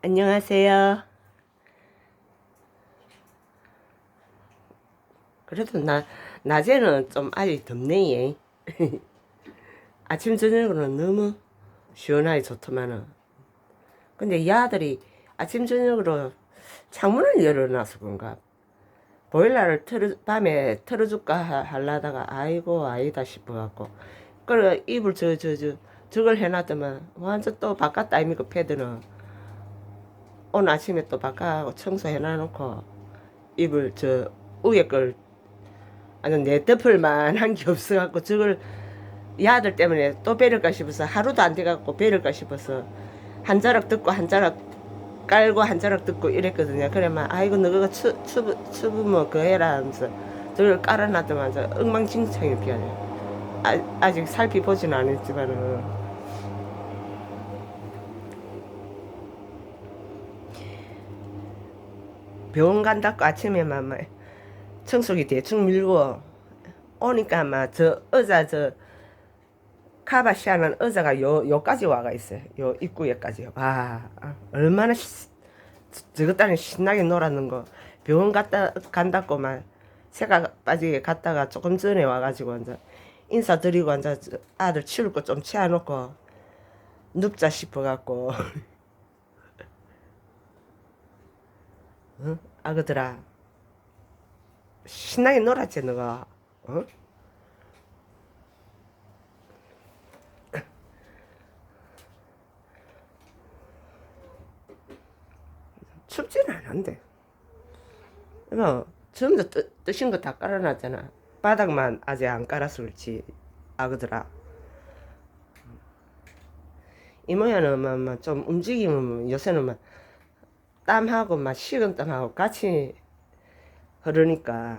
안녕하세요. 그래도 나, 낮에는 좀 아직 덥네, 예. 아침, 저녁으로는 너무 시원하게 좋더만은. 근데 이 아들이 아침, 저녁으로 창문을 열어놔서 그런가. 보일러를 틀어, 밤에 틀어줄까 하- 하려다가, 아이고, 아니다 싶어갖고. 그래, 이불 저, 저, 저, 저걸 해놨더만, 완전 또 바깥 아닙니까, 패드는. 오늘 아침에 또 바깥 청소해 놔놓고, 이불 저, 위에 걸, 아니, 내 덮을만 한 게 없어갖고, 저걸, 이 아들 때문에 또 베를까 싶어서, 하루도 안 돼갖고 베를까 싶어서, 한 자락 듣고, 한 자락 깔고, 한 자락 듣고 이랬거든요. 그래만, 아이고, 너가 추, 추, 추부 뭐 그 해라 하면서, 저걸 깔아놨더만, 저 엉망진창이 피하네. 아, 아직 살피보지는 않았지만은, 병원 간다고 아침에만 막 청소기 대충 밀고 오니까 막 저 의자 저 카바시아는 의자가 요 요까지 와가 있어요. 요 입구에까지. 와 아, 얼마나 시, 저것 따니 신나게 놀았는 거. 병원 갔다 간다고 막 새가 빠지게 갔다가 조금 전에 와가지고 이제 인사드리고 이제 저 아들 치울 거 좀 치워놓고 눕자 싶어갖고. 응? 아그들아 신나게 놀았지 너가. 어? 춥지는 않은데. 뭐 전부 다 뜨, 뜨신 거 다 깔아놨잖아. 바닥만 아직 안 깔아서 그렇지 아그들아. 이모야는 뭐, 뭐, 좀 움직이면 요새는 막 땀하고 막 식은 땀하고 같이 흐르니까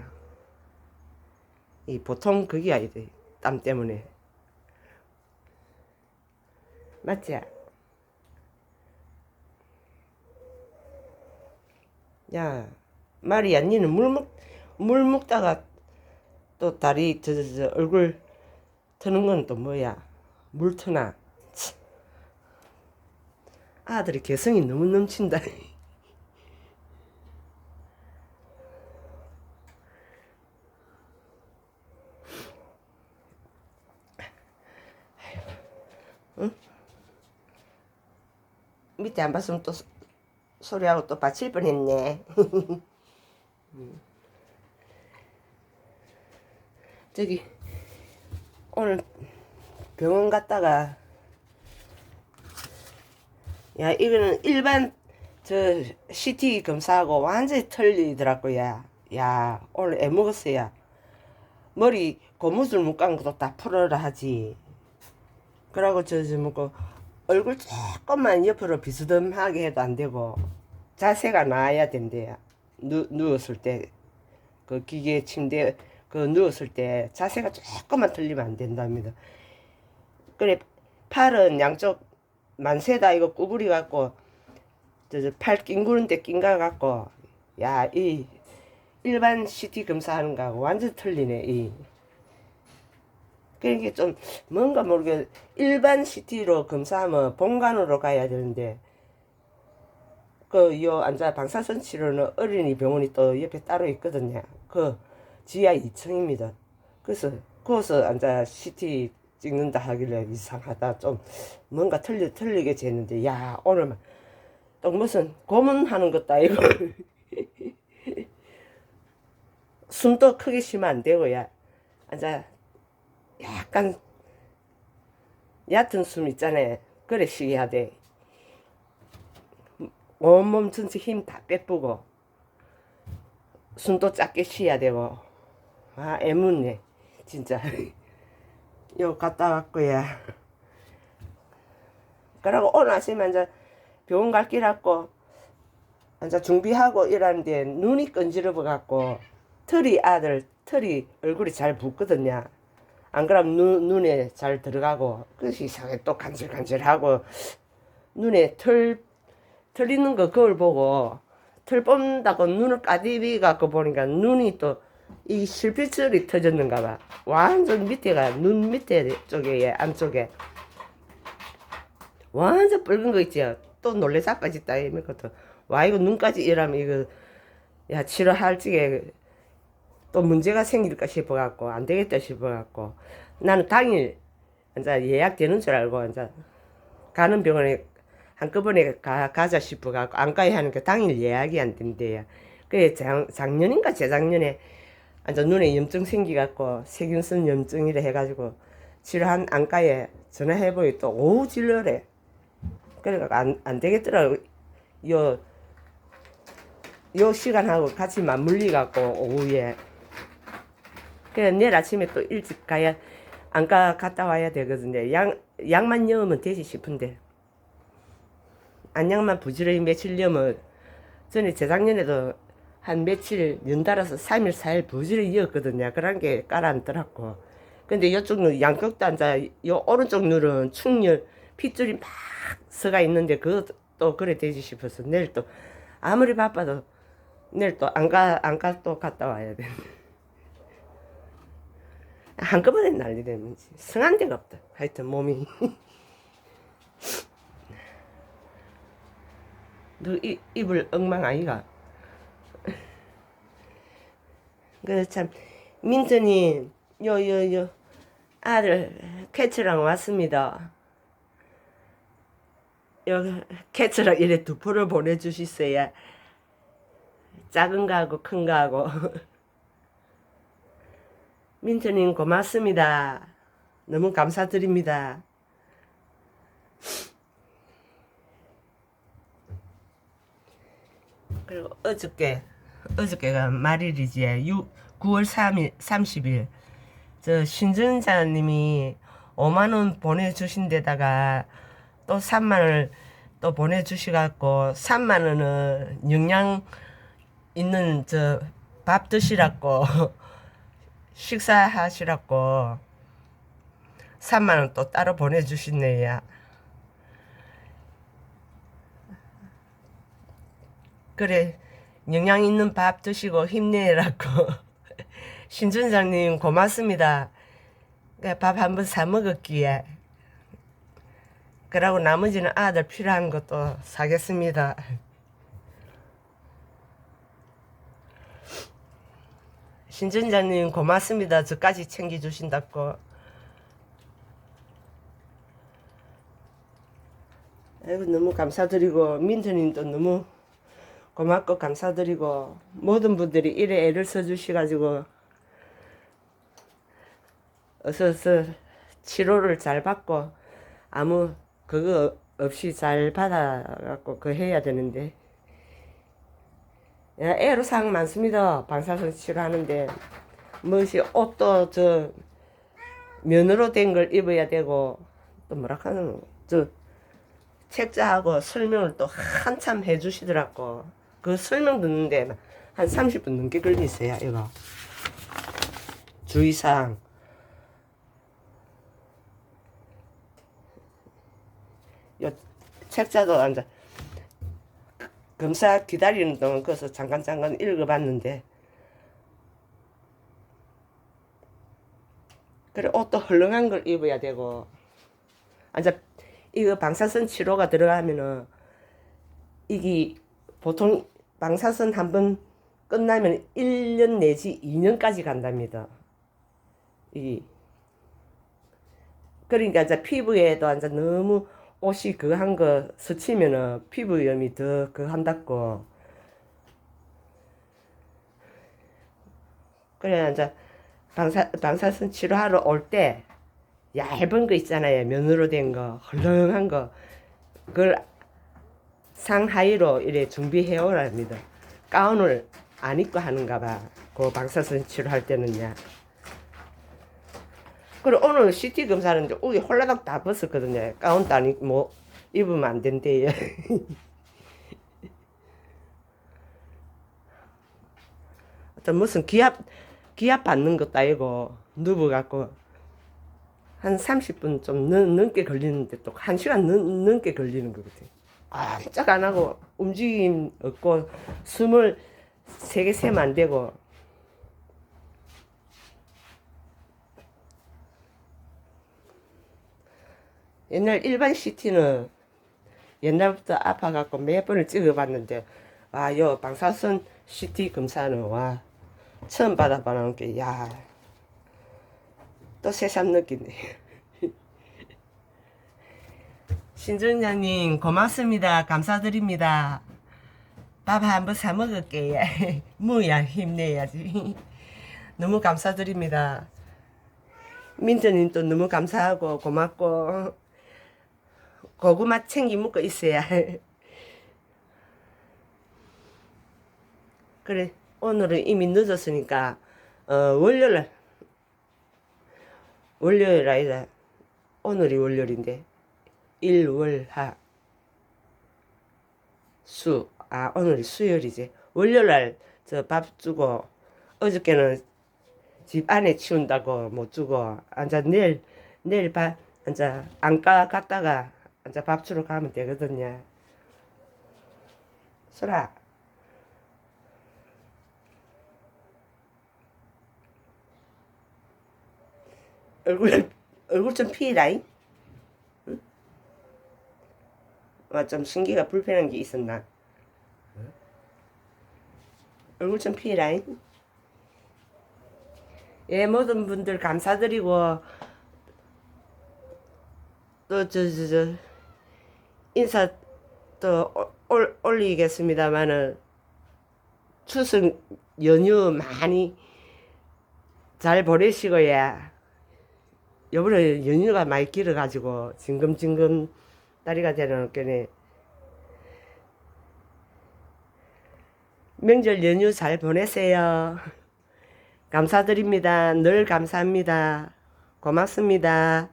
이 보통 그게 아니대 땀 때문에 맞지? 야 마리야 니는 물 먹, 물 먹다가 또 다리 저, 저, 저 얼굴 트는 건 또 뭐야 물 트나 치. 아들이 개성이 너무 넘친다 밑에 안 봤으면 또 소- 소리하고 또 받칠 뻔했네. 음. 저기 오늘 병원 갔다가 야 이거는 일반 저 CT 검사하고 완전히 틀리더라고 야. 야 오늘 애 먹었어 야. 머리 고무줄 묶은 것도 다 풀어라 하지. 그러고 저저 뭐고 얼굴 조금만 옆으로 비스듬하게 해도 안 되고 자세가 나아야 된대요. 누, 누웠을 때 그 기계 침대 그 누웠을 때 자세가 조금만 틀리면 안 된답니다. 그래 팔은 양쪽 만세다 이거 구부리 갖고 저팔 낑구는데 낑가 갖고 야 이 일반 CT 검사하는 거하고 완전 틀리네 이. 그러니까 좀 뭔가 모르게 일반 CT로 검사하면 본관으로 가야 되는데 그 요 앉아 방사선 치료는 어린이 병원이 또 옆에 따로 있거든요. 그 지하 2층입니다. 그래서 거기서 앉아 CT 찍는다 하길래 이상하다 좀 뭔가 틀리 틀리게 재는데 야 오늘 또 무슨 고문하는 것도 아니고 숨도 크게 쉬면 안 되고 야 앉아 약간 얕은 숨 있잖아요. 그래 쉬어야 돼. 온몸 전체 힘 다 빼쁘고 숨도 작게 쉬어야 되고 아 애묻네 진짜 요 갔다 왔고요. 그러고 오늘 아침에 이제 병원 갈 길 갖고 이제 준비하고 이러는데 눈이 건지러워 갖고 털이 아들 털이 얼굴이 잘 붓거든요. 안 그러면 눈, 눈에 잘 들어가고 그래서 이상하게 또 간질간질하고 눈에 털, 털 있는 거 그걸 보고 털 뽑는다고 눈을 까디비 갖고 보니까 눈이 또 이 실핏줄이 터졌는가 봐. 완전 밑에가 눈 밑에 쪽에 예, 안쪽에. 완전 붉은 거 있지요. 또 놀래 자빠졌다. 이거든 와 이거 눈까지 이러면 이거 야 치료할 적에 또 문제가 생길까 싶어갖고 안 되겠다 싶어갖고 나는 당일 이제 예약되는 줄 알고 이제 가는 병원에 한꺼번에 가, 가자 싶어갖고 안 가야 하니까 당일 예약이 안 된대요. 그래 작, 작년인가 재작년에 이제 눈에 염증 생기갖고 세균성 염증이라 해가지고 치료한 안과에 전화해보니 또 오후 진료래. 그래가 안, 안 되겠더라고. 요, 요 시간하고 같이 맞물리 갖고 오후에. 그래 내일 아침에 또 일찍 가야 안과 갔다 와야 되거든요. 약, 약만 넣으면 되지 싶은데. 안약만 부지런히 며칠 넣으면 전에 재작년에도 한 며칠 연달아서 3일, 4일 부지런히 이었거든요. 그런 게 깔아앉더라고. 근데 이쪽 눈, 양쪽도 앉아, 요 오른쪽 눈은 충혈, 핏줄이 막 서가 있는데 그것도 그래 되지 싶어서 내일 또 아무리 바빠도 내일 또 안 가, 안 가 또 갔다 와야 돼. 한꺼번에 난리 되면 성한 데가 없다. 하여튼 몸이. 너 이, 입을 엉망 아이가? 그참 민트님 요요요 아들 캐츠랑 왔습니다. 요 캐츠랑 이래 두 포를 보내주시어야 작은 거하고 큰 거하고 민트님 고맙습니다. 너무 감사드립니다. 그리고 어저께 어저께가 말일이지 6, 9월 3일 30일 저 신전자님이 5만 원 보내주신 데다가 또 3만 원을 또 보내주시갖고 3만 원은 영양 있는 저 밥 드시라고 식사하시라고 3만 원 또 따로 보내주시네요. 그래 영양 있는 밥 드시고 힘내라고 신준장님 고맙습니다. 밥 한번 사 먹었기에 그러고 나머지는 아들 필요한 것도 사겠습니다. 신준장님 고맙습니다. 저까지 챙겨주신다고. 아이고 너무 감사드리고 민트님도 너무 고맙고 감사드리고 모든 분들이 이래 애를 써주셔가지고 어서 어서 치료를 잘 받고 아무 그거 없이 잘 받아갖고 그 해야 되는데 야, 애로사항 많습니다 방사선 치료하는데 무엇이 옷도 저 면으로 된 걸 입어야 되고 또 뭐라 하는 저 책자하고 설명을 또 한참 해주시더라고. 그 설명 듣는데 한 30분 넘게 걸리세요, 이거. 주의사항. 요 책자도 앉아. 검사 기다리는 동안 거기서 잠깐 잠깐 읽어봤는데 그래 옷도 헐렁한 걸 입어야 되고 앉아 이거 방사선 치료가 들어가면은 이게 보통 방사선 한 번 끝나면 1년 내지 2년까지 간답니다. 이 그러니까 이제 피부에도 이제 너무 옷이 그거 한거 스치면은 피부염이 더 그거 한다고. 그래 이제 방사 방사선 치료하러 올 때 얇은 거 있잖아요. 면으로 된 거, 헐렁한 거. 그걸 상하이로 이래 준비해 오랍니다. 가운을 안 입고 하는가 봐. 그 방사선 치료할 때는요. 그리고 오늘 CT 검사하는데 우리 홀라닥 다 벗었거든요. 가운도 안 입고 뭐 입으면 안 된대요. 어떤 무슨 기합 기합 받는 것도 아니고 누워갖고 한 30분 좀 넘, 넘게 걸리는데 또 1시간 넘, 넘게 걸리는 것 같아요. 깜짝 안 하고 움직임 없고 숨을 세게 세면 안 되고 옛날 일반 CT는 옛날부터 아파갖고 몇 번을 찍어봤는데 와 요 방사선 CT 검사는 와 처음 받아보는 게 야 또 새삼 느끼네. 신정장님 고맙습니다. 감사드립니다. 밥 한번 사 먹을게요. 무야 힘내야지. 너무 감사드립니다. 민트님도 너무 감사하고 고맙고 고구마 챙기 먹고 있어야. 그래 오늘은 이미 늦었으니까 어 월요일 월요일 아니다 오늘이 월요일인데 일월하 수, 아, 오늘이 수요일이지. 월요일 날 저 밥 주고, 어저께는 집 안에 치운다고 못 주고, 앉아 내일, 내일 밥, 앉아 안가 갔다가, 앉아 밥 주러 가면 되거든요. 소라. 얼굴, 얼굴 좀 피라잉? 와, 좀 신기가 불편한 게 있었나? 얼굴 좀 피해라잉. 예, 모든 분들 감사드리고, 또, 저, 저, 저, 인사 또 올, 올리겠습니다만은, 추석 연휴 많이 잘 보내시고야, 요번에 연휴가 많이 길어가지고, 징금징금 다리가 되는 게네. 명절 연휴 잘 보내세요. 감사드립니다. 늘 감사합니다. 고맙습니다.